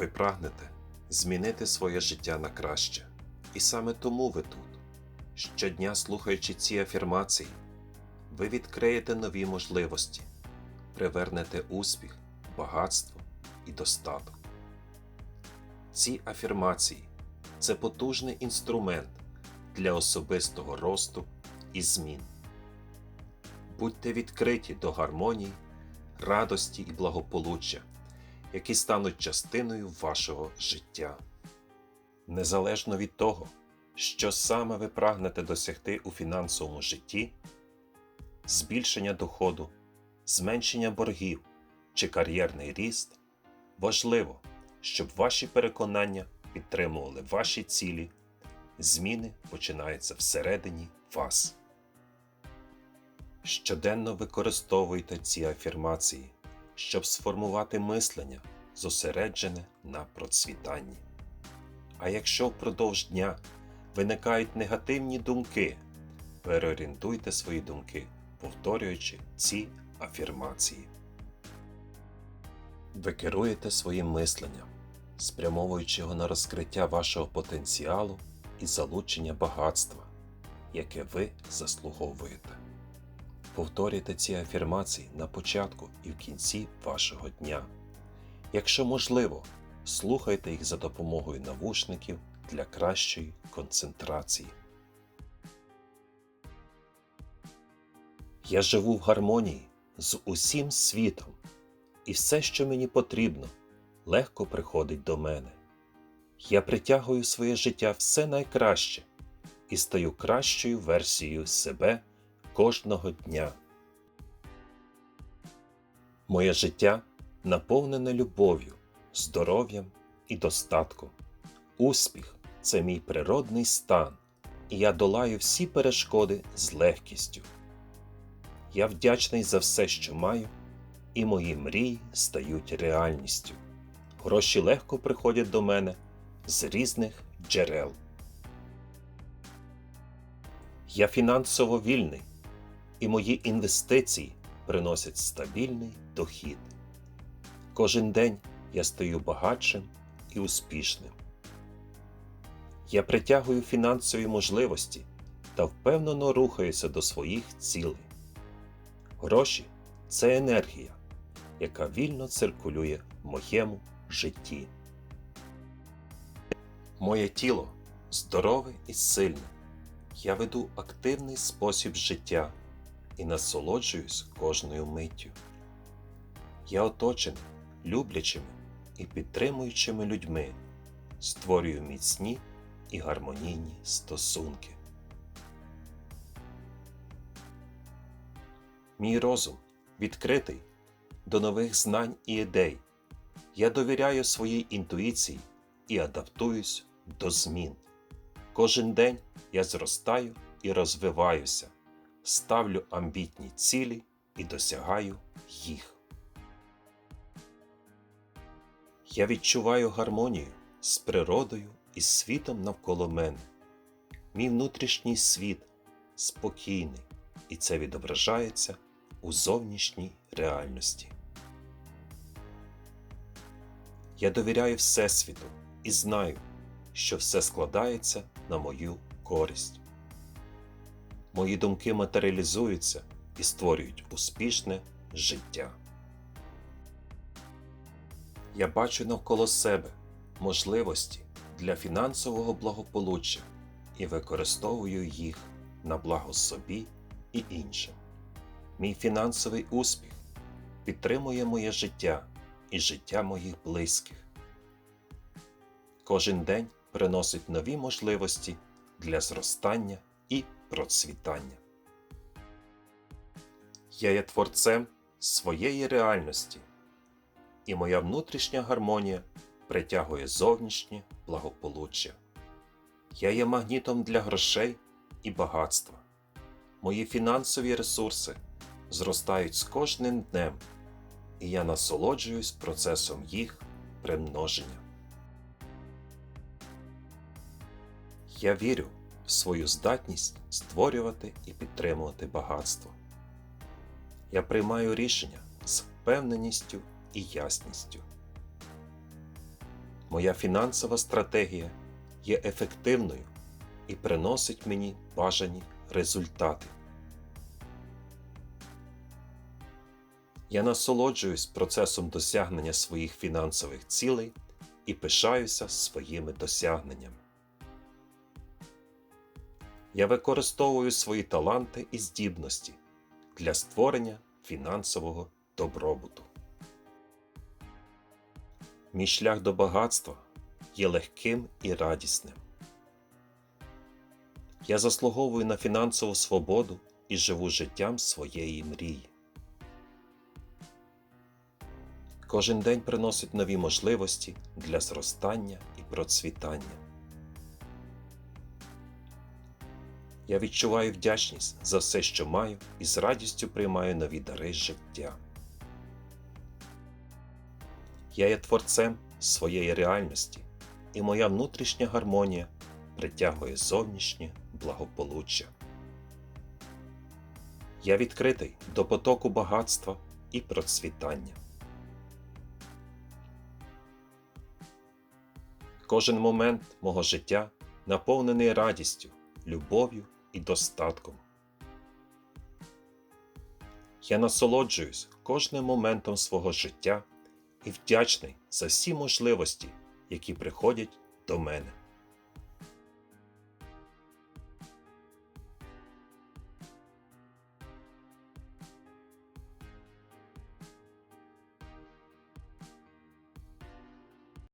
Ви прагнете змінити своє життя на краще. І саме тому ви тут. Щодня слухаючи ці афірмації, ви відкриєте нові можливості, привернете успіх, багатство і достаток. Ці афірмації це потужний інструмент для особистого росту і змін. Будьте відкриті до гармонії, радості і благополуччя, які стануть частиною вашого життя. Незалежно від того, що саме ви прагнете досягти у фінансовому житті, збільшення доходу, зменшення боргів чи кар'єрний ріст, важливо, щоб ваші переконання підтримували ваші цілі, зміни починаються всередині вас. Щоденно використовуйте ці афірмації, щоб сформувати мислення, зосереджене на процвітанні. А якщо впродовж дня виникають негативні думки, переорієнтуйте свої думки, повторюючи ці афірмації. Ви керуєте своїм мисленням, спрямовуючи його на розкриття вашого потенціалу і залучення багатства, яке ви заслуговуєте. Повторюйте ці афірмації на початку і в кінці вашого дня. Якщо можливо, слухайте їх за допомогою навушників для кращої концентрації. Я живу в гармонії з усім світом, і все, що мені потрібно, легко приходить до мене. Я притягую своє життя все найкраще і стаю кращою версією себе кожного дня. Моє життя наповнене любов'ю, здоров'ям і достатком. Успіх це мій природний стан, і я долаю всі перешкоди з легкістю. Я вдячний за все, що маю, і мої мрії стають реальністю. Гроші легко приходять до мене з різних джерел. Я фінансово вільний, і мої інвестиції приносять стабільний дохід. Кожен день я стаю багатшим і успішним. Я притягую фінансові можливості та впевнено рухаюся до своїх цілей. Гроші це енергія, яка вільно циркулює в моєму житті. Моє тіло здорове і сильне. Я веду активний спосіб життя і насолоджуюсь кожною миттю. Я оточений люблячими і підтримуючими людьми, створюю міцні і гармонійні стосунки. Мій розум відкритий до нових знань і ідей. Я довіряю своїй інтуїції і адаптуюсь до змін. Кожен день я зростаю і розвиваюся, ставлю амбітні цілі і досягаю їх. Я відчуваю гармонію з природою і світом навколо мене. Мій внутрішній світ спокійний, і це відображається у зовнішній реальності. Я довіряю Всесвіту і знаю, що все складається на мою користь. Мої думки матеріалізуються і створюють успішне життя. Я бачу навколо себе можливості для фінансового благополуччя і використовую їх на благо собі і іншим. Мій фінансовий успіх підтримує моє життя і життя моїх близьких. Кожен день приносить нові можливості для зростання і процвітання. Я є творцем своєї реальності, і моя внутрішня гармонія притягує зовнішнє благополуччя. Я є магнітом для грошей і багатства. Мої фінансові ресурси зростають з кожним днем, і я насолоджуюсь процесом їх примноження. Я вірю свою здатність створювати і підтримувати багатство. Я приймаю рішення з впевненістю і ясністю. Моя фінансова стратегія є ефективною і приносить мені бажані результати. Я насолоджуюсь процесом досягнення своїх фінансових цілей і пишаюся своїми досягненнями. Я використовую свої таланти і здібності для створення фінансового добробуту. Мій шлях до багатства є легким і радісним. Я заслуговую на фінансову свободу і живу життям своєї мрії. Кожен день приносить нові можливості для зростання і процвітання. Я відчуваю вдячність за все, що маю, і з радістю приймаю нові дари життя. Я є творцем своєї реальності, і моя внутрішня гармонія притягує зовнішнє благополуччя. Я відкритий до потоку багатства і процвітання. Кожен момент мого життя наповнений радістю, любов'ю і достатком. Я насолоджуюсь кожним моментом свого життя і вдячний за всі можливості, які приходять до мене.